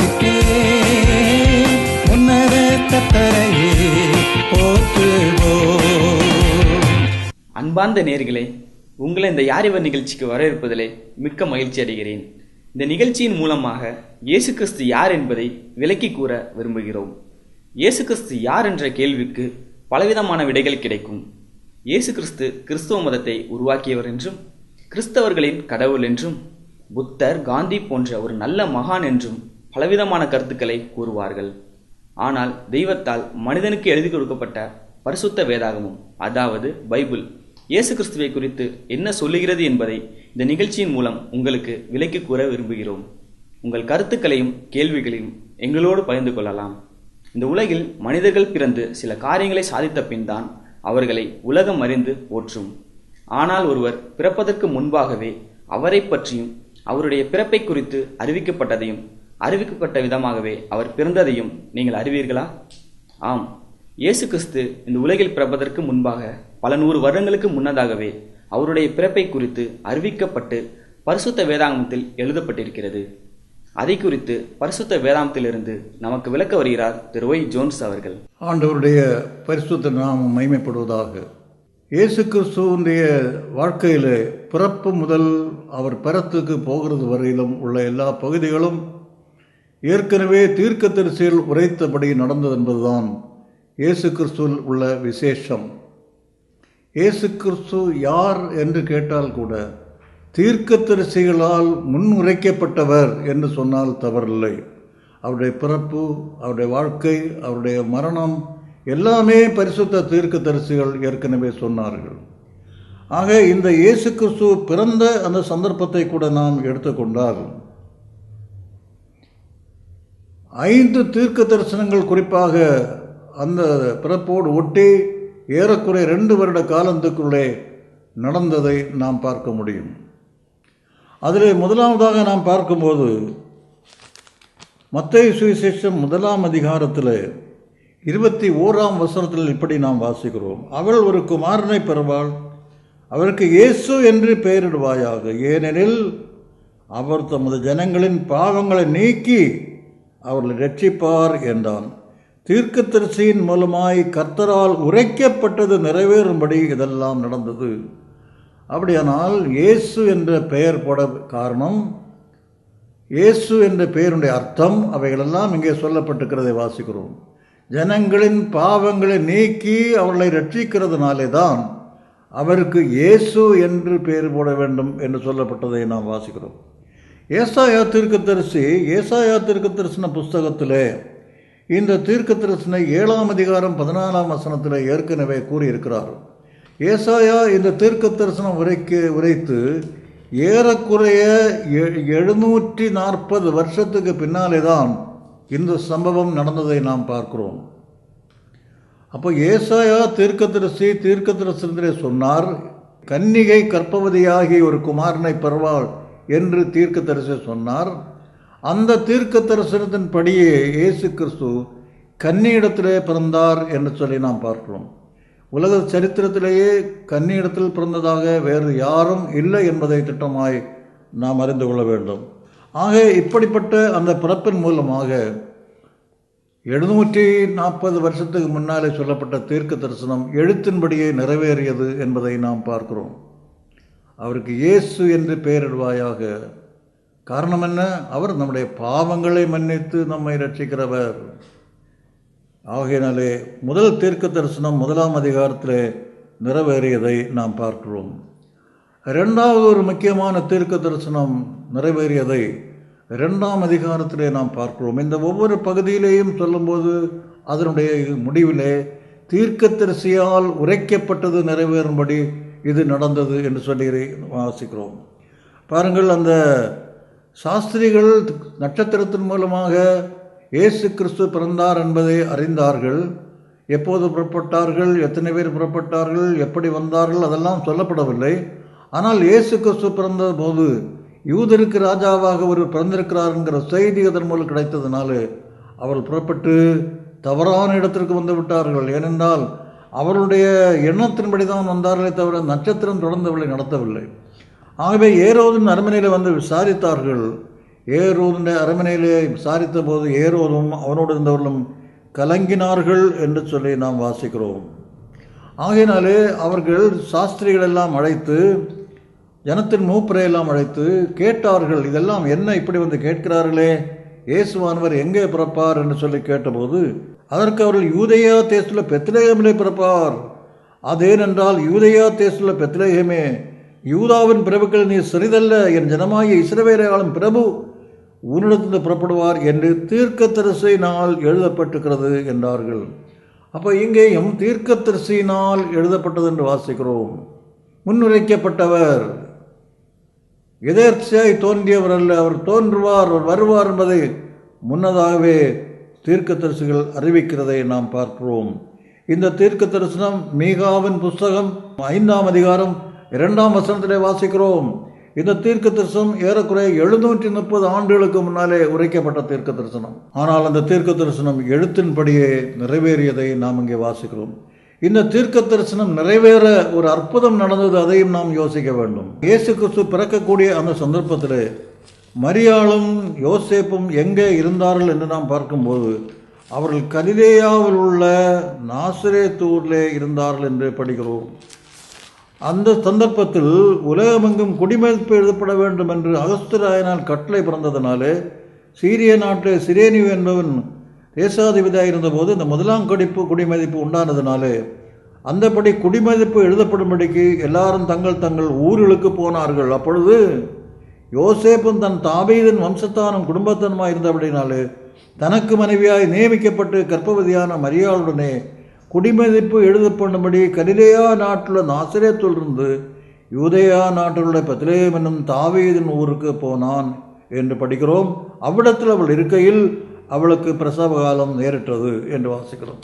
கத்தரின் உன்னத கத்தரையே அன்பார்ந்த நேர்களே உங்களை இந்த யாரிவர் நிகழ்ச்சிக்கு வரவேற்பதிலே மிக்க மகிழ்ச்சி அடைகிறேன். இந்த நிகழ்ச்சியின் மூலமாக இயேசு கிறிஸ்து யார் என்பதை விளக்கி கூற விரும்புகிறோம். இயேசு கிறிஸ்து யார் என்ற கேள்விக்கு பலவிதமான விடைகள் கிடைக்கும். இயேசு கிறிஸ்து கிறிஸ்துவ மதத்தை உருவாக்கியவர் என்றும் கிறிஸ்தவர்களின் கடவுள் என்றும் புத்தர் காந்தி போன்ற ஒரு நல்ல மகான் என்றும் பலவிதமான கருத்துக்களை கூறுவார்கள். ஆனால் தெய்வத்தால் மனிதனுக்கு எழுதி கொடுக்கப்பட்ட பரிசுத்த வேதாகமும் அதாவது பைபிள் இயேசு கிறிஸ்துவை குறித்து என்ன சொல்லுகிறது என்பதை இந்த நிகழ்ச்சியின் மூலம் உங்களுக்கு விலைக்கு கூற விரும்புகிறோம். உங்கள் கருத்துக்களையும் கேள்விகளையும் எங்களோடு பகிர்ந்து கொள்ளலாம். இந்த உலகில் மனிதர்கள் பிறந்து சில காரியங்களை சாதித்த பின்தான் அவர்களை உலகம் அறிந்து போற்றும். ஆனால் ஒருவர் பிறப்பதற்கு முன்பாகவே அவரை பற்றியும் அவருடைய பிறப்பை குறித்து அறிவிக்கப்பட்டதையும் அறிவிக்கப்பட்ட விதமாகவே அவர் பிறந்ததையும் நீங்கள் அறிவீர்களா? ஆம். இயேசு கிறிஸ்து இந்த உலகில் பிறப்பதற்கு முன்பாக பல நூறு வருடங்களுக்கு முன்னதாகவே அவருடைய பிறப்பை குறித்து அறிவிக்கப்பட்டு பரிசுத்த வேதாங்கத்தில் எழுதப்பட்டிருக்கிறது. அதை குறித்து பரிசுத்த வேதாந்தத்திலிருந்து நமக்கு விளக்க வருகிறார் திரு ஒய் ஜோன்ஸ் அவர்கள். ஆண்டவருடைய பரிசுத்த நாமம் மைமைப்படுவதாக இயேசு கிறிஸ்துவனுடைய வாழ்க்கையில் பிறப்பு முதல் அவர் பிறத்துக்கு போகிறது வரையிலும் உள்ள எல்லா பகுதிகளும் ஏற்கனவே தீர்க்கதரிசியில் உரைத்தபடி நடந்தது என்பதுதான் இயேசு கிறிஸ்துவில் உள்ள விசேஷம். இயேசு கிறிஸ்து யார் என்று கேட்டால் கூட தீர்க்கதரிசிகளால் முன்னுரைக்கப்பட்டவர் என்று சொன்னால் தவறில்லை. அவருடைய பிறப்பு அவருடைய வாழ்க்கை அவருடைய மரணம் எல்லாமே பரிசுத்த தீர்க்க தரிசிகள் ஏற்கனவே சொன்னார்கள். ஆக இந்த இயேசு கிறிஸ்து பிறந்த அந்த சந்தர்ப்பத்தை கூட நாம் எடுத்துக்கொண்டால் ஐந்து தீர்க்க தரிசனங்கள் குறிப்பாக அந்த பிறப்போடு ஒட்டி ஏறக்குறைய ரெண்டு வருட காலத்துக்குள்ளே நடந்ததை நாம் பார்க்க முடியும். அதில் முதலாவதாக நாம் பார்க்கும்போது மத்திய சுவிசேஷம் முதலாம் அதிகாரத்தில் இருபத்தி ஓராம் வசனத்தில் இப்படி நாம் வாசிக்கிறோம். அவள் ஒரு குமாரனை பெறுவாள் அவருக்கு இயேசு என்று பெயரிடுவாயாக. ஏனெனில் அவர் தமது ஜனங்களின் பாவங்களை நீக்கி அவர்களை ரட்சிப்பார் என்றான். தீர்க்கதரிசியின் மூலமாய் கர்த்தரால் உரைக்கப்பட்டது நிறைவேறும்படி இதெல்லாம் நடந்தது. அப்படியானால் இயேசு என்ற பெயர் போட காரணம் இயேசு என்ற பெயருடைய அர்த்தம் அவைகளெல்லாம் இங்கே சொல்லப்பட்டிருக்கிறதை வாசிக்கிறோம். ஜனங்களின் பாவங்களை நீக்கி அவர்களை ரட்சிக்கிறதுனாலே தான் அவருக்கு இயேசு என்று பெயர் போட வேண்டும் என்று சொல்லப்பட்டதை நாம் வாசிக்கிறோம். ஏசாயா தீர்க்கதரிசி ஏசாயா தீர்க்கதரிசன புஸ்தகத்திலே இந்த தீர்க்கதரிசனை ஏழாம் அதிகாரம் பதினாலாம் வசனத்தில் ஏற்கனவே கூறியிருக்கிறார். ஏசாயா இந்த தீர்க்க தரிசனம் உரைக்கு உரைத்து ஏறக்குறைய எ- எழுநூற்றி நாற்பது வருஷத்துக்கு பின்னாலே தான் இந்த சம்பவம் நடந்ததை நாம் பார்க்கிறோம். அப்போ ஏசாயா தீர்க்கதரிசி தீர்க்கதரிசனத்திலே சொன்னார் கன்னிகை கற்பவதியாகி ஒரு குமாரனை பெறுவாள். என்று தீர்க்க தரிசனம் சொன்னார். அந்த தீர்க்க தரிசனத்தின்படியே இயேசு கிறிஸ்து கன்னியிடத்திலே பிறந்தார் என்று சொல்லி நாம் பார்க்கிறோம். உலக சரித்திரத்திலேயே கன்னியிடத்தில் பிறந்ததாக வேறு யாரும் இல்லை என்பதை திட்டமாய் நாம் அறிந்து கொள்ள வேண்டும். ஆக இப்படிப்பட்ட அந்த பிறப்பின் மூலமாக எழுநூற்றி நாற்பது வருஷத்துக்கு முன்னாலே சொல்லப்பட்ட தீர்க்க தரிசனம் எழுத்தின்படியே நிறைவேறியது என்பதை நாம் பார்க்கிறோம். அவருக்கு இயேசு என்று பெயரிடுவாயாக காரணம் என்ன? அவர் நம்முடைய பாவங்களை மன்னித்து நம்மை ரட்சிக்கிறவர் ஆகையினாலே முதல் தீர்க்க தரிசனம் முதலாம் அதிகாரத்திலே நிறைவேறியதை நாம் பார்க்கிறோம். இரண்டாவது ஒரு முக்கியமான தீர்க்க தரிசனம் நிறைவேறியதை இரண்டாம் அதிகாரத்திலே நாம் பார்க்கிறோம். இந்த ஒவ்வொரு பகுதியிலேயும் சொல்லும்போது அதனுடைய முடிவிலே தீர்க்கதரிசியால் உரைக்கப்பட்டது நிறைவேறும்படி இது நடந்தது என்று சொல்லி வாசிக்கிறோம். பாருங்கள் அந்த சாஸ்திரிகள் நட்சத்திரத்தின் மூலமாக இயேசு கிறிஸ்து பிறந்தார் என்பதை அறிந்தார்கள். எப்போது புறப்பட்டார்கள்? எத்தனை பேர் புறப்பட்டார்கள்? எப்படி வந்தார்கள்? அதெல்லாம் சொல்லப்படவில்லை. ஆனால் இயேசு கிறிஸ்து பிறந்த போது யூதருக்கு ராஜாவாக ஒரு பிறந்திருக்கிறார் என்கிற செய்தி அதன் மூலம் கிடைத்ததுனால அவர்கள் புறப்பட்டு தவறான இடத்திற்கு வந்து விட்டார்கள். ஏனென்றால் அவருடைய எண்ணத்தின்படி தான் வந்தார்களே தவிர நட்சத்திரம் தொடர்ந்து அவளை நடத்தவில்லை. ஆகவே ஏரோதின் அரண்மனையில் வந்து விசாரித்தார்கள். ஏரோதின் அரண்மனையிலே விசாரித்த போது ஏரோதும் அவனோடு இருந்தவர்களும் கலங்கினார்கள் என்று சொல்லி நாம் வாசிக்கிறோம். ஆகையினாலே அவர்கள் சாஸ்திரிகள் எல்லாம் அழைத்து ஜனத்தின் மூப்பரை எல்லாம் அழைத்து கேட்டார்கள் இதெல்லாம் என்ன இப்படி வந்து கேட்கிறார்களே? இயேசுவானவர் எங்கே பிறப்பார்? என்று சொல்லி கேட்டபோது அதற்கு அவர்கள் யூதையா தேசத்தில் பெத்லேகமிலே பிறப்பார். அதேனென்றால் யூதையா தேசத்தில் பெத்லேகமே யூதாவின் பிரபுக்கள் நீ சிறிதல்ல என் ஜனமாகிய இஸ்ரவேலை பிரபு உன்னிடத்திலிருந்து புறப்படுவார் என்று தீர்க்கத்தரிசியினால் எழுதப்பட்டிருக்கிறது என்றார்கள். அப்போ இங்கேயும் தீர்க்கத்தரிசியினால் எழுதப்பட்டது என்று வாசிக்கிறோம். முன்னுரைக்கப்பட்டவர் எதேர்ச்சியாய் தோன்றியவர் அல்ல அவர் தோன்றுவார் அவர் வருவார் என்பதை முன்னதாகவே தீர்க்கதரிசிகள் அறிவிக்கிறதை நாம் பார்க்கிறோம். இந்த தீர்க்க தரிசனம் மீகாவின் புஸ்தகம் ஐந்தாம் அதிகாரம் இரண்டாம் வசனத்திலே வாசிக்கிறோம். இந்த தீர்க்க தரிசனம் ஏறக்குறைய எழுநூற்றி முப்பது ஆண்டுகளுக்கு முன்னாலே உரைக்கப்பட்ட தீர்க்க தரிசனம் ஆனால் அந்த தீர்க்க தரிசனம் எழுத்தின்படியே நிறைவேறியதை நாம் இங்கே வாசிக்கிறோம். இந்த தீர்க்க தரிசனம் நிறைவேற ஒரு அற்புதம் நடந்தது அதையும் நாம் யோசிக்க வேண்டும். இயேசு கிறிஸ்து பிறக்கக்கூடிய அந்த சந்தர்ப்பத்தில் மரியாளும் யோசேப்பும் எங்கே இருந்தார்கள் என்று நாம் பார்க்கும்போது அவர்கள் கலிலேயாவில் உள்ள நாசிரேத்தூரிலே இருந்தார்கள் என்று படிக்கிறோம். அந்த சந்தர்ப்பத்தில் உலகமெங்கும் குடிமதிப்பு எழுதப்பட வேண்டும் என்று அகஸ்தராயனால் கட்டளை பிறந்ததினாலே சீரிய நாட்டு சிரேனியு என்பவன் தேசாதிபதியாக இருந்தபோது இந்த முதலாம் கடிப்பு குடிமதிப்பு உண்டானதுனாலே அந்தபடி குடிமதிப்பு எழுதப்படும்படிக்கு எல்லாரும் தங்கள் தங்கள் ஊர்களுக்கு போனார்கள். அப்பொழுது யோசேப்பும் தன் தாபீதின் வம்சத்தானும் குடும்பத்தனுமாய் இருந்தபடினாலே தனக்கு மனைவியாய் நியமிக்கப்பட்டு கர்ப்பவதியான மரியாளுடனே குடிமதிப்பு எழுதப்படும்படி கலிலேயா நாட்டில் நாசிரியத்திலிருந்து யூதேயா நாட்டிலுள்ள பெத்லேயம் என்னும் தாவீதின் ஊருக்கு போனான் என்று படிக்கிறோம். அவ்விடத்தில் அவள் இருக்கையில் அவளுக்கு பிரசவ காலம் நேரிட்டது என்று வாசிக்கிறோம்.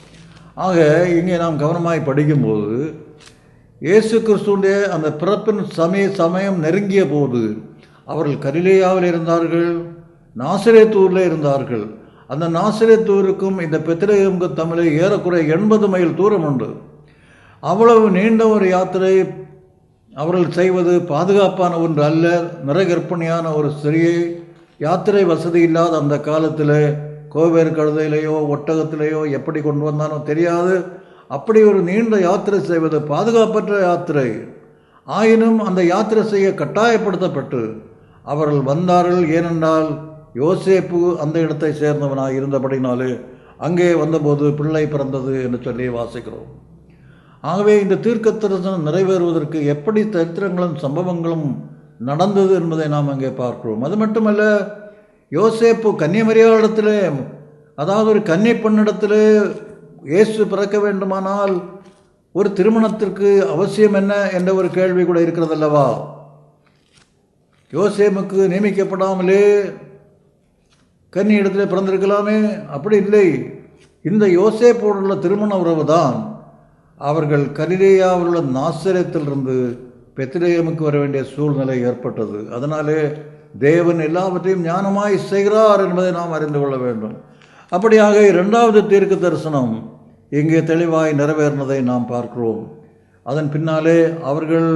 ஆக இங்கே நாம் கவனமாய் படிக்கும்போது இயேசு கிறிஸ்துடைய அந்த பிறப்பின் சமய சமயம் நெருங்கிய போது அவர்கள் கலிலேயாவில் இருந்தார்கள் நாசிரேத்தூரில் இருந்தார்கள். அந்த நாசிரேத்தூருக்கும் இந்த பெத்திரேயமுக்கு தமிழை ஏறக்குறைய எண்பது மைல் தூரம் உண்டு. அவ்வளவு நீண்ட ஒரு யாத்திரை அவர்கள் செய்வது பாதுகாப்பான ஒன்று அல்ல நிறகற்பனையான ஒரு சிறிய யாத்திரை வசதி இல்லாத அந்த காலத்தில் கோவேறு கழுதையிலேயோ ஒட்டகத்திலேயோ எப்படி கொண்டு வந்தானோ தெரியாது. அப்படி ஒரு நீண்ட யாத்திரை செய்வது பாதுகாப்பற்ற யாத்திரை. ஆயினும் அந்த யாத்திரை செய்ய கட்டாயப்படுத்தப்பட்டு அவர்கள் வந்தார்கள். ஏனென்றால் யோசேப்பு அந்த இடத்தை சேர்ந்தவனாக இருந்தபடினாலே அங்கே வந்தபோது பிள்ளை பிறந்தது என்று சொல்லி வாசிக்கிறோம். ஆகவே இந்த தீர்க்க தரிசனம் நிறைவேறுவதற்கு எப்படி சரித்திரங்களும் சம்பவங்களும் நடந்தது என்பதை நாம் அங்கே பார்க்கிறோம். அது மட்டுமல்ல யோசேப்பு கன்னியமரியாளிடத்திலே அதாவது ஒரு கன்னி பெண்ணிடத்தில் இயேசு பிறக்க வேண்டுமானால் ஒரு திருமணத்திற்கு அவசியம் என்ன என்ற ஒரு கேள்வி கூட இருக்கிறதல்லவா? யோசேமுக்கு நியமிக்கப்படாமலே கன்னி இடத்துல பிறந்திருக்கலாமே? அப்படி இல்லை. இந்த யோசேப்போடுள்ள திருமண உறவு தான் அவர்கள் கலிலேயாவில் உள்ள நாசிரியத்திலிருந்து பெத்திலேயமுக்கு வர வேண்டிய சூழ்நிலை ஏற்பட்டது. அதனாலே தேவன் எல்லாவற்றையும் ஞானமாய் செய்கிறார் என்பதை நாம் அறிந்து கொள்ள வேண்டும். அப்படியாக இரண்டாவது தீர்க்க தரிசனம் இங்கே தெளிவாய் நிறைவேறினதை நாம் பார்க்கிறோம். அதன் பின்னாலே அவர்கள்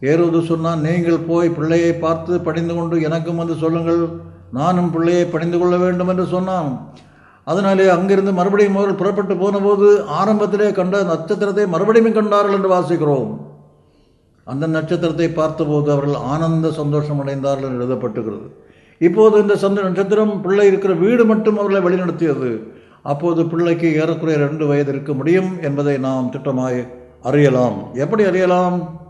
ஏறுவது சொன்னால் நீங்கள் போய் பிள்ளையை பார்த்து பணிந்து கொண்டு எனக்கும் வந்து சொல்லுங்கள். நானும் பிள்ளையை பணிந்து கொள்ள வேண்டும் என்று சொன்னான். அதனாலே அங்கிருந்து மறுபடியும் அவர்கள் புறப்பட்டு போனபோது ஆரம்பத்திலே கண்ட நட்சத்திரத்தை மறுபடியும் கண்டார்கள் என்று வாசிக்கிறோம். அந்த நட்சத்திரத்தை பார்த்தபோது அவர்கள் ஆனந்த சந்தோஷம் அடைந்தார்கள் என்று எழுதப்பட்டுகிறது. இப்போது இந்த சந்த நட்சத்திரம் பிள்ளை இருக்கிற வீடு மட்டும் அவர்களை வழிநடத்தியது. அப்போது பிள்ளைக்கு ஏறக்குறைய ரெண்டு வயது இருக்க முடியும் என்பதை நாம் திட்டமாய் அறியலாம். எப்படி அறியலாம்?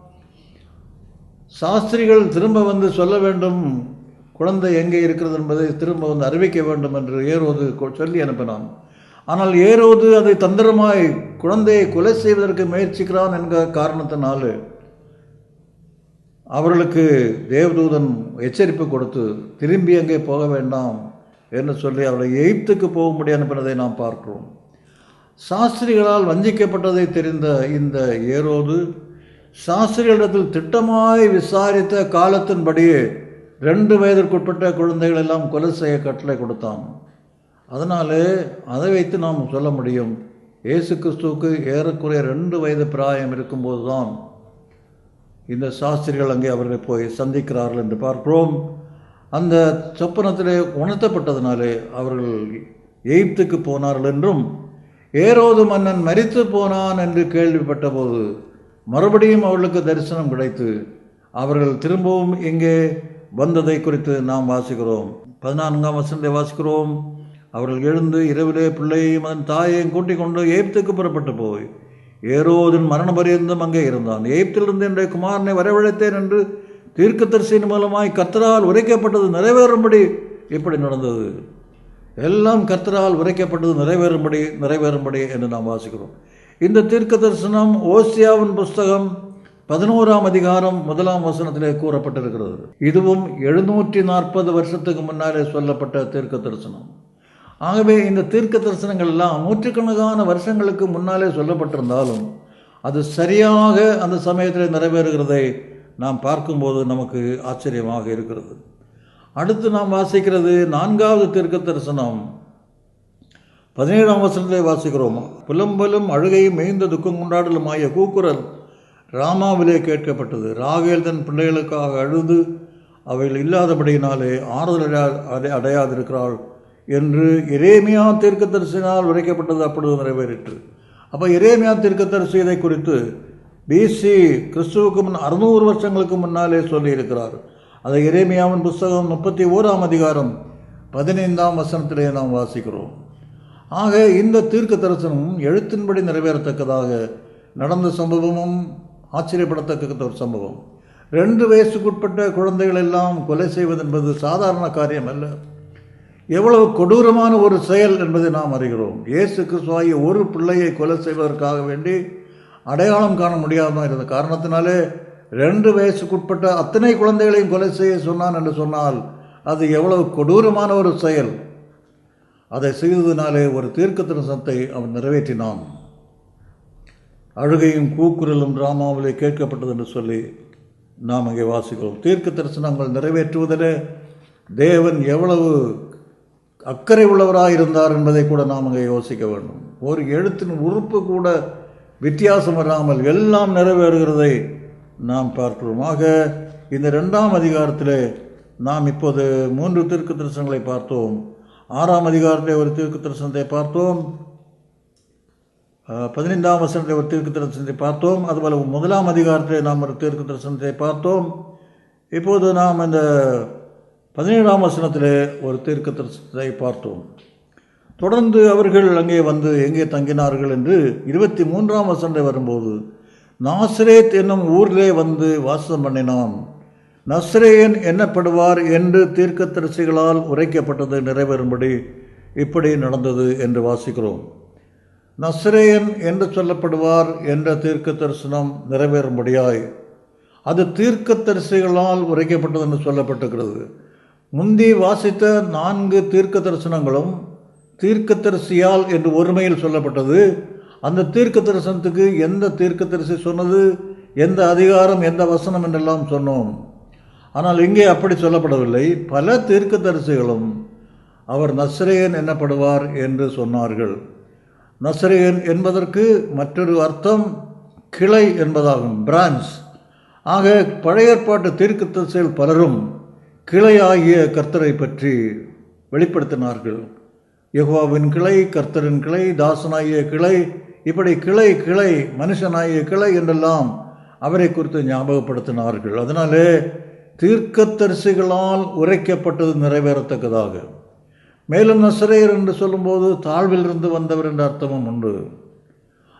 சாஸ்திரிகள் திரும்ப வந்து சொல்ல வேண்டும் குழந்தை எங்கே இருக்கிறது என்பதை திரும்ப வந்து அறிவிக்க வேண்டும் என்று ஏரோது கொ- சொல்லி அனுப்பினான். ஆனால் ஏரோது அதை தந்திரமாய் குழந்தையை கொலை செய்வதற்கு முயற்சிக்கிறான் என்கிற காரணத்தினாலே அவர்களுக்கு தேவதூதன் எச்சரிப்பு கொடுத்து திரும்பி அங்கே போக வேண்டாம் என்று சொல்லி அவர்களை எய்ப்துக்கு முடியாது அனுப்பினதை நாம் பார்க்கிறோம். சாஸ்திரிகளால் வஞ்சிக்கப்பட்டதை தெரிந்த இந்த ஏரோது சாஸ்திரிகளிடத்தில் திட்டமாய் விசாரித்த காலத்தின்படியே ரெண்டு வயதிற்குட்பட்ட குழந்தைகள் எல்லாம் கொலை செய்ய கட்டளை கொடுத்தான். அதனாலே அதை வைத்து நாம் சொல்ல முடியும் இயேசு கிறிஸ்துவுக்கு ஏறக்குறைய ரெண்டு வயது பிராயம் இருக்கும்போது தான் இந்த சாஸ்திரிகள் அங்கே அவர்களை போய் சந்திக்கிறார்கள் என்று பார்க்கிறோம். அந்த சொப்பனத்திலே உணர்த்தப்பட்டதினாலே அவர்கள் எகிப்துக்கு போனார்கள் என்றும் ஏரோது மன்னன் மரித்து போனான் என்று கேள்விப்பட்டபோது மறுபடியும் அவர்களுக்கு தரிசனம் கிடைத்து அவர்கள் திரும்பவும் இங்கே வந்ததை குறித்து நாம் வாசிக்கிறோம். பதினான்காம் வசனத்தை வாசிக்கிறோம். அவர்கள் எழுந்து இரவிலே பிள்ளையையும் அதன் தாயையும் கூட்டிக் கொண்டு எகிப்துக்கு புறப்பட்டு போய் ஏரோதின் மரண பரியந்தம் அங்கே இருந்தான். எய்ப்திலிருந்து என்னுடைய குமாரனை வரவழைத்தேன் என்று தீர்க்கதரிசியின் மூலமாய் கர்த்தரால் உரைக்கப்பட்டது நிறைவேறும்படி இப்படி நடந்தது. எல்லாம் கர்த்தரால் உரைக்கப்பட்டது நிறைவேறும்படி நிறைவேறும்படி என்று நாம் வாசிக்கிறோம். இந்த தீர்க்க தரிசனம் ஓசியாவின் புஸ்தகம் பதினோராம் அதிகாரம் முதலாம் வசனத்திலே கூறப்பட்டிருக்கிறது. இதுவும் எழுநூற்றி நாற்பது வருஷத்துக்கு முன்னாலே சொல்லப்பட்ட தீர்க்க தரிசனம் ஆகவே இந்த தீர்க்க தரிசனங்கள் எல்லாம் நூற்றுக்கணக்கான வருஷங்களுக்கு முன்னாலே சொல்லப்பட்டிருந்தாலும் அது சரியாக அந்த சமயத்தில் நிறைவேறுகிறதை நாம் பார்க்கும்போது நமக்கு ஆச்சரியமாக இருக்கிறது. அடுத்து நாம் வாசிக்கிறது நான்காவது தீர்க்க தரிசனம் பதினேழாம் வசனத்தை வாசிக்கிறோம்? புலம்பலும் அழுகையும் மேய்ந்த துக்கம் கொண்டாடலுமாய கூக்குரல் ராமாவிலே கேட்கப்பட்டது. ராகேல் தன் பிள்ளைகளுக்காக அழுது அவைகள் இல்லாதபடியினாலே ஆறுதல் அடையா- அடை அடையாதிருக்கிறாள் என்று இரேமியா தீர்க்கதரிசினால் உரைக்கப்பட்டது அப்பொழுது நிறைவேறிற்று. அப்போ இரேமியா தீர்க்கதரிசி இதை குறித்து பிசி கிறிஸ்துவுக்கு முன் அறுநூறு வருஷங்களுக்கு முன்னாலே சொல்லியிருக்கிறார். அதை இரேமியாவின் புஸ்தகம் முப்பத்தி ஓராம் அதிகாரம் பதினைந்தாம் வசனத்திலே நாம் வாசிக்கிறோம். ஆக இந்த தீர்க்க தரிசனமும் எழுத்தின்படி நிறைவேறத்தக்கதாக நடந்த சம்பவமும் ஆச்சரியப்படத்தக்க ஒரு சம்பவம். ரெண்டு வயசுக்குட்பட்ட குழந்தைகள் எல்லாம் கொலை செய்வது என்பது சாதாரண காரியம் அல்ல. எவ்வளவு கொடூரமான ஒரு செயல் என்பதை நாம் அறிகிறோம். இயேசு கிறிஸ்துவாகிய ஒரு பிள்ளையை கொலை செய்வதற்காக வேண்டி அடையாளம் காண முடியாமல் இருந்த காரணத்தினாலே ரெண்டு வயசுக்குட்பட்ட அத்தனை குழந்தைகளையும் கொலை செய்ய சொன்னான் என்று சொன்னால் அது எவ்வளவு கொடூரமான ஒரு செயல். அதை செய்ததினாலே ஒரு தீர்க்க தரிசனத்தை அவன் நிறைவேற்றினான். அழுகையும் கூக்குரலும் ராமாவிலே கேட்கப்பட்டது என்று சொல்லி நாம் அங்கே வாசிக்கிறோம். தீர்க்க தரிசனங்கள் நிறைவேற்றுவதிலே தேவன் எவ்வளவு அக்கறை உள்ளவராக இருந்தார் என்பதை கூட நாம் அங்கே யோசிக்க வேண்டும். ஒரு எழுத்தின் உறுப்பு கூட வித்தியாசம் வராமல் எல்லாம் நிறைவேறுகிறதை நாம் பார்க்கிறோம். ஆக இந்த ரெண்டாம் அதிகாரத்தில் நாம் இப்போது மூன்று தீர்க்க தரிசனங்களை பார்த்தோம். ஆறாம் அதிகாரத்திலே ஒரு தீர்க்க தரிசனத்தை பார்த்தோம் பதினைந்தாம் வசனத்தை ஒரு தீர்க்க தரிசனத்தை பார்த்தோம். அதுபோல் முதலாம் அதிகாரத்தை நாம் ஒரு தீர்க்க தரிசனத்தை பார்த்தோம். இப்போது நாம் இந்த பதினேழாம் வசனத்தில் ஒரு தீர்க்க தரிசனத்தை பார்த்தோம். தொடர்ந்து அவர்கள் அங்கே வந்து எங்கே தங்கினார்கள் என்று இருபத்தி மூன்றாம் வசனத்தை வரும்போது நாசரேத் என்னும் ஊரிலே வந்து வாசம் பண்ணினான். நஸ்ரேயன் என்னப்படுவார் என்று தீர்க்கத்தரிசிகளால் உரைக்கப்பட்டது நிறைவேறும்படி இப்படி நடந்தது என்று வாசிக்கிறோம். நஸ்ரேயன் என்று சொல்லப்படுவார் என்ற தீர்க்க தரிசனம் நிறைவேறும்படியாய் அது தீர்க்கதரிசிகளால் உரைக்கப்பட்டது என்று சொல்லப்பட்டிருக்கிறது. முந்தி வாசித்த நான்கு தீர்க்க தரிசனங்களும் தீர்க்கதரிசியால் என்று ஒருமையில் சொல்லப்பட்டது. அந்த தீர்க்க தரிசனத்துக்கு எந்த தீர்க்கதரிசி சொன்னது எந்த அதிகாரம் எந்த வசனம் என்றெல்லாம் சொன்னோம். ஆனால் இங்கே அப்படி சொல்லப்படவில்லை. பல தீர்க்கதரிசிகளும் அவர் நஸ்ரேயன் என்னப்படுவார் என்று சொன்னார்கள். நஸ்ரேயன் என்பதற்கு மற்றொரு அர்த்தம் கிளை என்பதாகும் பிரான்ச். ஆக பழைய ஏற்பாட்டு தீர்க்கதரிசிகள் பலரும் கிளையாகிய கர்த்தரை பற்றி வெளிப்படுத்தினார்கள். யகுவாவின் கிளை கர்த்தரின் கிளை தாசனாகிய கிளை இப்படி கிளை கிளை மனுஷனாகிய கிளை என்றெல்லாம் அவரை குறித்து ஞாபகப்படுத்தினார்கள். அதனாலே தீர்க்கத்தரிசிகளால் உரைக்கப்பட்டது நிறைவேறத்தக்கதாக. மேலும் நசரேயர் என்று சொல்லும்போது தாழ்விலிருந்து வந்தவர் என்ற அர்த்தமும் உண்டு.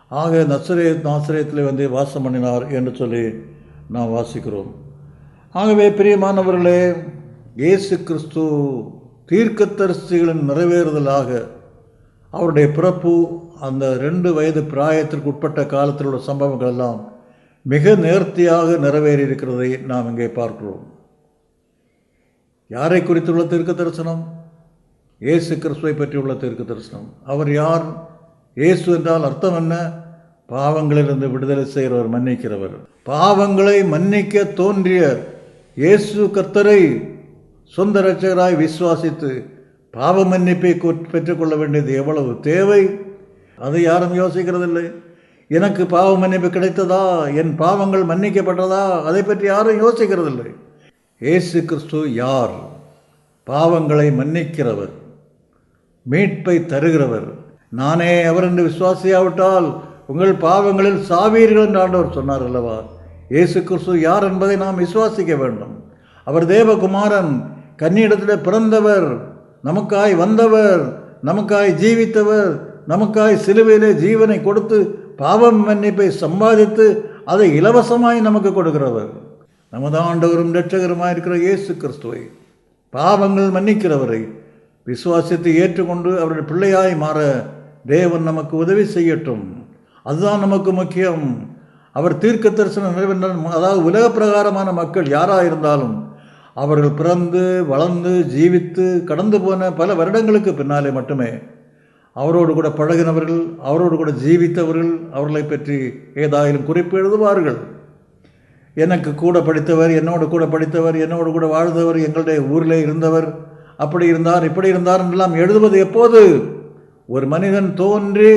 ஆக நசரே நாசிரியத்தில் வந்து வாசம் பண்ணினார் என்று சொல்லி நாம் வாசிக்கிறோம். ஆகவே பிரியமானவர்களே இயேசு கிறிஸ்து தீர்க்கத்தரிசிகளின் நிறைவேறுதலாக அவருடைய பிறப்பு அந்த ரெண்டு வயது பிராயத்திற்கு உட்பட்ட காலத்தில் உள்ள சம்பவங்கள் எல்லாம் மிக நேர்த்தியாக நிறைவேறியிருக்கிறதை நாம் இங்கே பார்க்கிறோம். யாரை குறித்துள்ள தீர்க்க தரிசனம் இயேசு கிறிஸ்துவை பற்றியுள்ள தீர்க்க தரிசனம் அவர் யார்? இயேசு என்றால் அர்த்தம் என்ன? பாவங்களிலிருந்து விடுதலை செய்கிறவர் மன்னிக்கிறவர். பாவங்களை மன்னிக்க தோன்றிய இயேசு கர்த்தரை சொந்த இரட்சகராய் விசுவாசித்து பாவ மன்னிப்பை பெற்றுக்கொள்ள வேண்டியது எவ்வளவு தேவை? அதை யாரும் யோசிக்கிறதில்லை. எனக்கு பாவ மன்னிப்பு கிடைத்ததா? என் பாவங்கள் மன்னிக்கப்பட்டதா? அதை பற்றி யாரும் யோசிக்கிறதில்லை. இயேசு கிறிஸ்து யார்? பாவங்களை மன்னிக்கிறவர் மீட்பை தருகிறவர். நானே அவர் என்று விசுவாசியாவிட்டால் உங்கள் பாவங்களில் சாவீர்கள் என்று ஆண்டவர் சொன்னார் அல்லவா? இயேசு கிறிஸ்து யார் என்பதை நாம் விசுவாசிக்க வேண்டும். அவர் தேவகுமாரன் கன்னியிடத்தில் பிறந்தவர் நமக்காய் வந்தவர் நமக்காய் ஜீவித்தவர் நமக்காய் சிலுவையிலே ஜீவனை கொடுத்து பாவம் மன்னிப்பை சம்பாதித்து அதை இலவசமாய் நமக்கு கொடுக்கிறவர் நமது ஆண்டவரும் இருக்கிற இயேசு கிறிஸ்துவை பாவங்கள் மன்னிக்கிறவரை விசுவாசத்தை ஏற்றுக்கொண்டு அவருடைய பிள்ளையாய் மாற தேவன் நமக்கு உதவி செய்யட்டும். அதுதான் நமக்கு முக்கியம். அவர் தீர்க்க தரிசனம் நிறைவேற்ற அதாவது உலக பிரகாரமான மக்கள் யாராக இருந்தாலும் அவர்கள் பிறந்து வளர்ந்து ஜீவித்து கடந்து போன பல வருடங்களுக்கு பின்னாலே மட்டுமே அவரோடு கூட பழகினவர்கள் அவரோடு கூட ஜீவித்தவர்கள் அவர்களை பற்றி ஏதாயிலும் குறிப்பு எழுதுவார்கள். எனக்கு கூட படித்தவர் என்னோடு கூட படித்தவர் என்னோடு கூட வாழ்ந்தவர் எங்களுடைய ஊரில் இருந்தவர் அப்படி இருந்தார் இப்படி இருந்தார் என்றெல்லாம் எழுதுவது எப்போது? ஒரு மனிதன் தோன்றி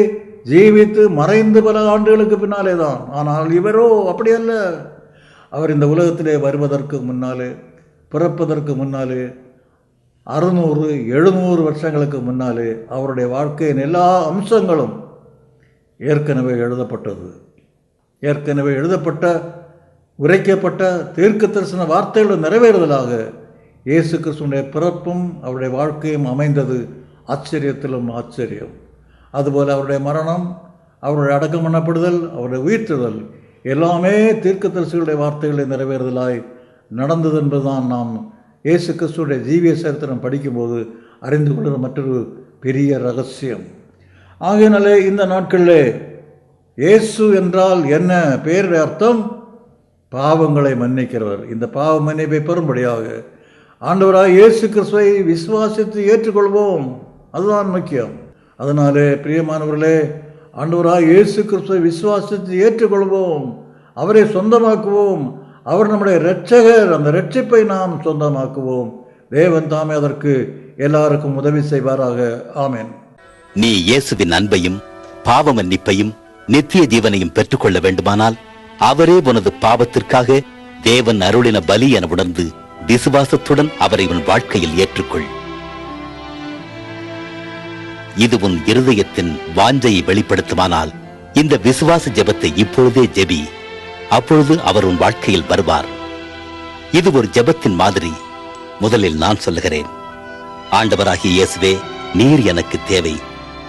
ஜீவித்து மறைந்து பல ஆண்டுகளுக்கு பின்னாலே தான். ஆனால் இவரோ அப்படி அல்ல. அவர் இந்த உலகத்திலே வருவதற்கு முன்னாலே பிறப்பதற்கு முன்னாலே அறுநூறு எழுநூறு வருஷங்களுக்கு முன்னாலே அவருடைய வாழ்க்கையின் எல்லா அம்சங்களும் ஏற்கனவே எழுதப்பட்டது. ஏற்கனவே எழுதப்பட்ட உரைக்கப்பட்ட தீர்க்க தரிசன வார்த்தைகள் நிறைவேறுதலாக இயேசு கிறிஸ்துடைய பிறப்பும் அவருடைய வாழ்க்கையும் அமைந்தது ஆச்சரியத்திலும் ஆச்சரியம். அதுபோல் அவருடைய மரணம் அவருடைய அடக்கம் பண்ணப்படுதல் அவருடைய உயிர்த்துதல் எல்லாமே தீர்க்க தரிசிகளுடைய வார்த்தைகளை நிறைவேறுதலாய் நடந்தது என்பதுதான் நாம் இயேசு கிறிஸ்துடைய ஜீவிய சரித்திரம் படிக்கும்போது அறிந்து கொள்கிற மற்றொரு பெரிய ரகசியம். ஆகையினாலே இந்த நாட்களிலே இயேசு என்றால் என்ன பேர் அர்த்தம்? பாவங்களை மன்னிக்கிறவர். இந்த பாவ மன்னிப்பை பெறும்படியாக ஆண்டவராக இயேசு கிறிஸ்துவை விசுவாசித்து ஏற்றுக்கொள்வோம். அதுதான் முக்கியம். அதனாலே பிரியமானவர்களே ஆண்டவராக இயேசு கிறிஸ்துவை விசுவாசித்து ஏற்றுக்கொள்வோம். அவரை சொந்தமாக்குவோம். அவர் நம்முடைய இரட்சகர் அந்த இரட்சிப்பை நாம் சொந்தமாக்குவோம். தேவன் தாமே அதற்கு எல்லாருக்கும் உதவி செய்வாராக. ஆமேன். நீ இயேசுவின் அன்பையும் பாவ மன்னிப்பையும் நித்திய ஜீவனையும் பெற்றுக்கொள்ள வேண்டுமானால் அவரே உனது பாவத்திற்காக தேவன் அருளின பலி என உணர்ந்து விசுவாசத்துடன் அவரை உன் வாழ்க்கையில் ஏற்றுக்கொள். இது உன் இருதயத்தின் வாஞ்சையை வெளிப்படுத்துமானால் இந்த விசுவாச ஜெபத்தை இப்பொழுதே ஜெபி. அப்பொழுது அவர் உன் வாழ்க்கையில் வருவார். இது ஒரு ஜெபத்தின் மாதிரி. முதலில் நான் சொல்லுகிறேன். ஆண்டவராகிய இயேசுவே நீர் எனக்கு தேவை.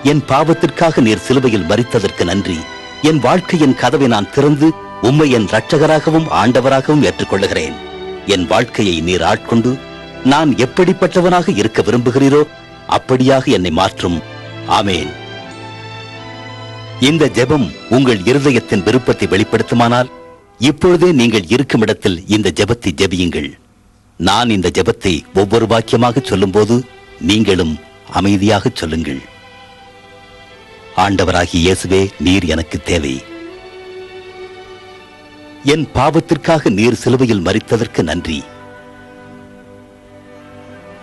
என் பாவத்திற்காக நீர் சிலுவையில் மறித்ததற்கு நன்றி. என் வாழ்க்கையின் கதவை நான் திறந்து உம்மை என் இரட்சகராகவும் ஆண்டவராகவும் ஏற்றுக்கொள்ளுகிறேன். என் வாழ்க்கையை நீர் ஆட்கொண்டு நான் எப்படிப்பட்டவனாக இருக்க விரும்புகிறீரோ அப்படியாக என்னை மாற்றும். ஆமேன். இந்த ஜெபம் உங்கள் இருதயத்தின் விருப்பத்தை வெளிப்படுத்துமானால் இப்பொழுதே நீங்கள் இருக்கும் இடத்தில் இந்த ஜெபத்தை ஜெபியுங்கள். நான் இந்த ஜெபத்தை ஒவ்வொரு வாக்கியமாக சொல்லும்போது நீங்களும் அமைதியாக சொல்லுங்கள். ஆண்டவராகி இயேசுவே நீர் எனக்கு தேவை. என் பாவத்திற்காக நீர் சிலுவையில் மறித்ததற்கு நன்றி.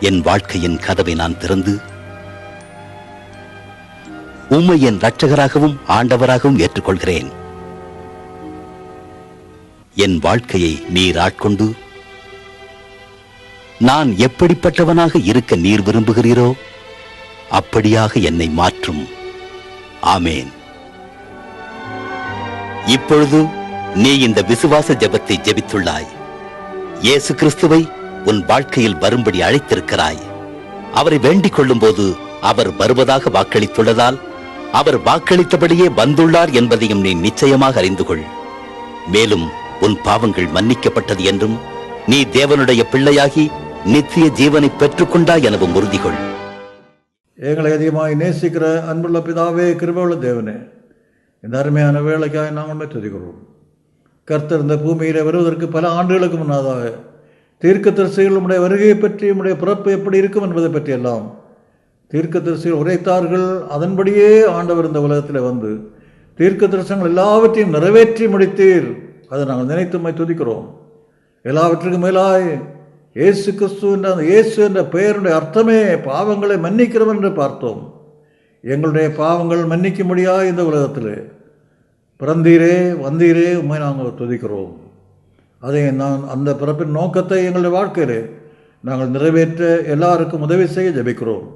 என் வாழ்க்கையின் கதவை நான் திறந்து உம்மை என் இரட்சகராகவும் ஆண்டவராகவும் ஏற்றுக்கொள்கிறேன். என் வாழ்க்கையை நீர் ஆட்கொண்டு நான் எப்படிப்பட்டவனாக இருக்க நீர் விரும்புகிறீரோ அப்படியாக என்னை மாற்றும். ஆமேன். இப்பொழுது நீ இந்த விசுவாச ஜெபத்தை ஜெபித்துள்ளாய். இயேசு கிறிஸ்துவை உன் வாழ்க்கையில் வரும்படி அழைத்திருக்கிறாய். அவரை வேண்டிக் கொள்ளும்போது அவர் வருவதாக வாக்களித்துள்ளதால் அவர் வாக்களித்தபடியே வந்துள்ளார் என்பதையும் நீ நிச்சயமாக அறிந்து கொள். மேலும் உன் பாவங்கள் மன்னிக்கப்பட்டது என்றும் நீ தேவனுடைய பிள்ளையாகி நித்திய ஜீவனை பெற்றுக்கொண்டாய் எனவும் உறுதிகொள். எங்களை அதிகமாய் நேசிக்கிற அன்புள்ள பிதாவே கிருபவுள்ள தேவனே இந்த அருமையான வேலைக்காக நாங்கள் துதிக்கிறோம் கர்த்தர் இந்த பூமியில் வருவதற்கு பல ஆண்டுகளுக்கு முன்னதாக தீர்க்க தரிசிகள் உம்முடைய வருகையை பற்றி உம்முடைய பிறப்பு எப்படி இருக்கும் என்பதை பற்றியெல்லாம் தீர்க்க தரிசிகள் உரைத்தார்கள். அதன்படியே ஆண்டவர் இந்த உலகத்தில் வந்து தீர்க்க தரிசனங்கள் எல்லாவற்றையும் நிறைவேற்றி முடித்தீர். அதை நாங்கள் நினைத்து துதிக்கிறோம். எல்லாவற்றுக்கும் மேலாய் இயேசு கிறிஸ்து என்ற அந்த இயேசு என்ற பெயருடைய அர்த்தமே பாவங்களை மன்னிக்கிறவன் என்று பார்த்தோம். எங்களுடைய பாவங்கள் மன்னிக்க முடியா இந்த உலகத்தில். பிறந்தீரே வந்தீரே உண்மை நாங்கள் துதிக்கிறோம். அதை நான் அந்த பிறப்பின் நோக்கத்தை எங்களுடைய வாழ்க்கையில் நாங்கள் நிறைவேற்ற எல்லாருக்கும் உதவி செய்ய ஜெபிக்கிறோம்.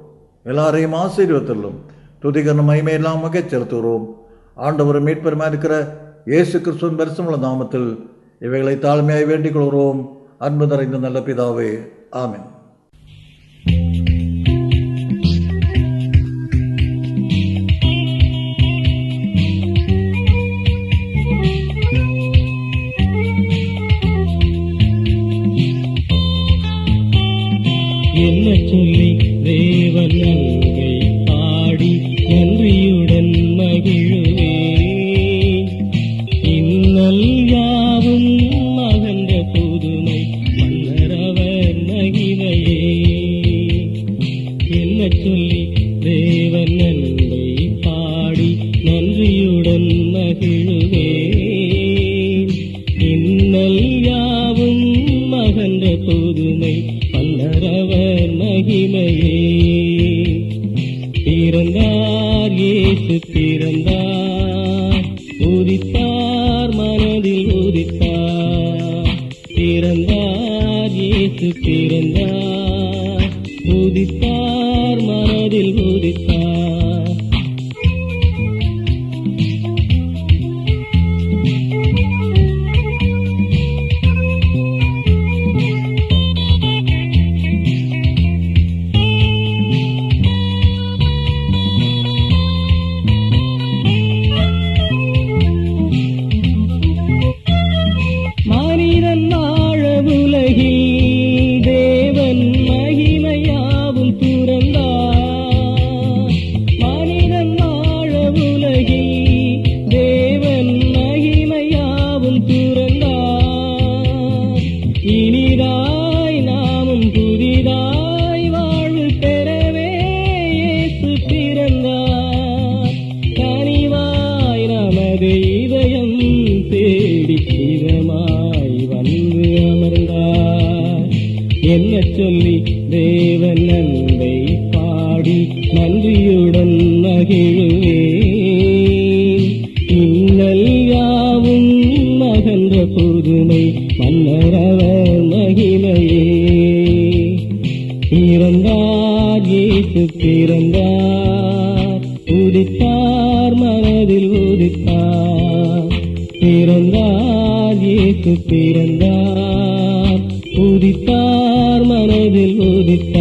எல்லாரையும் ஆசீர்வத்தள்ளும் துதிகரண மகிமையெல்லாம் மகச் செலுத்துகிறோம் ஆண்டவர் மீட்பெருமா இருக்கிற இயேசு கிறிஸ்துவின் பரிசுமுள்ள நாமத்தில் இவைகளை தாழ்மையாய் வேண்டிக் கொள்கிறோம். அன்பு நிறைந்த நல்ல பிதாவே ஆமென். பிறந்தார் இயேசு பிறந்தார். உதித்தார் மனதில் உதித்தார். பிறந்தார் இயேசு பிறந்தார். உதித்தார் மனதில் உதித்தார். நன்றியுடன் இன்னல் யாவும் மகன்ற புதுமை மன்னரவர் மகிமையே. பிறந்தார் இயேசு பிறந்தார் உதித்தார் மனதில் உதித்தார். பிறந்தார் இயேசு பிறந்தார் உதித்தார் மனதில் உதித்தார்.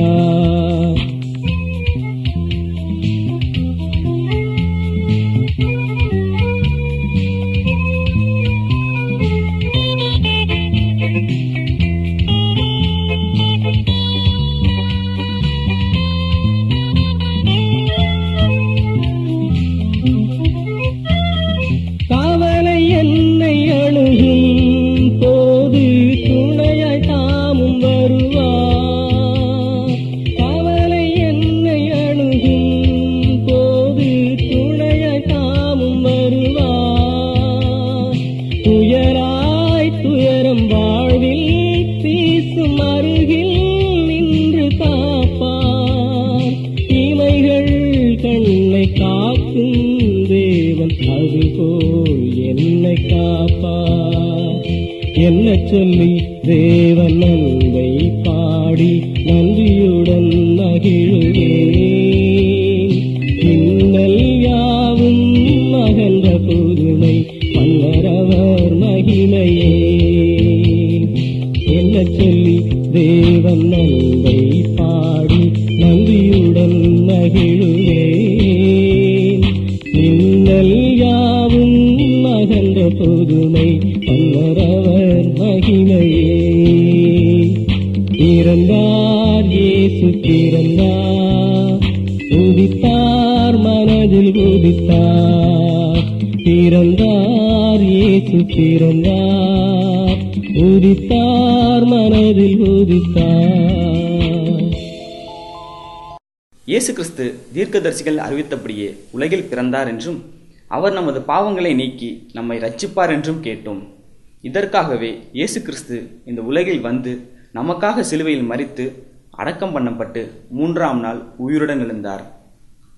என்ன சொல்லி தேவன் நன்மை பாடி நன்றியுடன் மகிழுவேன். இன்னல் யாவும் மகன்ற புதுமை மன்னரவர் மகிமையே. என்ன சொல்லி தேவன் நன்மை பாடி நன்றியுடன் மகிழுவேன். யாவும் மகன்ற புதுமை மகிமையே. பிறந்தார் இயேசு பிறந்தார் உதித்தார் மனதில் உதித்தார். பிறந்தார் இயேசு பிறந்தார் உதித்தார் மனதில் உதித்தார். இயேசு கிறிஸ்து தீர்க்கதரிசிகள் அறிவித்தபடியே உலகில் பிறந்தார் என்றும் அவர் நமது பாவங்களை நீக்கி நம்மை ரட்சிப்பார் என்றும் கேட்டோம். இதற்காகவே இயேசு கிறிஸ்து இந்த உலகில் வந்து நமக்காக சிலுவையில் மறித்து அடக்கம் பண்ணப்பட்டு மூன்றாம் நாள் உயிருடன் எழுந்தார்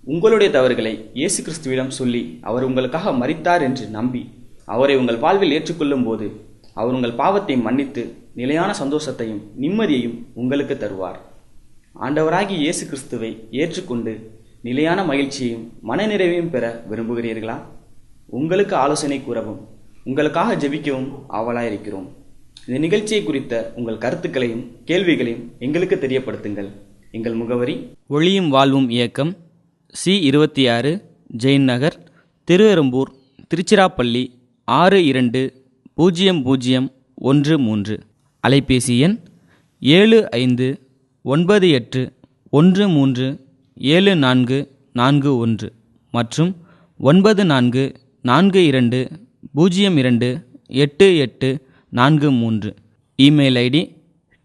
உங்களுடைய தவறுகளை இயேசு கிறிஸ்துவிடம் சொல்லி அவர் உங்களுக்காக மறித்தார் என்று நம்பி அவரை உங்கள் வாழ்வில் ஏற்றுக்கொள்ளும் போது அவர் உங்கள் பாவத்தை மன்னித்து நிலையான சந்தோஷத்தையும் நிம்மதியையும் உங்களுக்கு தருவார். ஆண்டவராகி இயேசு கிறிஸ்துவை ஏற்றுக்கொண்டு நிலையான மகிழ்ச்சியையும் மனநிறைவையும் பெற விரும்புகிறீர்களா? உங்களுக்கு ஆலோசனை கூறவும் உங்களுக்காக ஜெபிக்கவும் ஆவலாயிருக்கிறோம். இந்த நிகழ்ச்சியை குறித்த உங்கள் கருத்துக்களையும் கேள்விகளையும் எங்களுக்கு தெரியப்படுத்துங்கள். எங்கள் முகவரி ஒளியும் வாழ்வும் இயக்கம் சி இருபத்தி ஆறு ஜெயின் நகர் திருவெரும்பூர் திருச்சிராப்பள்ளி ஆறு இரண்டு பூஜ்ஜியம் பூஜ்ஜியம் ஒன்று மூன்று. அலைபேசி எண் ஏழு ஐந்து ஒன்பது எட்டு ஒன்று மூன்று ஏழு நான்கு நான்கு ஒன்று. மற்றும் ஒன்பது நான்கு நான்கு இரண்டு பூஜ்ஜியம் இரண்டு எட்டு எட்டு நான்கு மூன்று. Email ID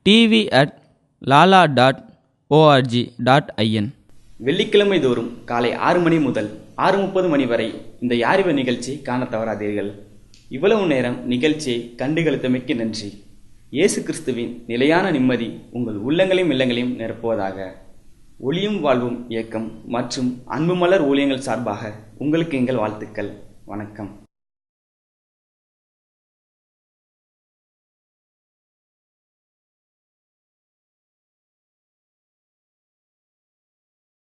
TV at Lala dot O R G dot I N வெள்ளிக்கிழமை தோறும் காலை ஆறு மணி முதல் ஆறு முப்பது மணி வரை இந்த யாரிவ நிகழ்ச்சி காணத் தவறாதீர்கள். இவ்வளவு நேரம் நிகழ்ச்சியை கண்டுகளுத்தமைக்கு நன்றி. இயேசு கிறிஸ்துவின் நிலையான நிம்மதி உங்கள் உள்ளங்களையும் இல்லங்களையும் நிரப்புவதாக. ஒளியும் வாழ்வும் இயக்கம் மற்றும் அன்புமலர் ஊழியங்கள் சார்பாக உங்களுக்கு எங்கள் வாழ்த்துக்கள். வணக்கம்.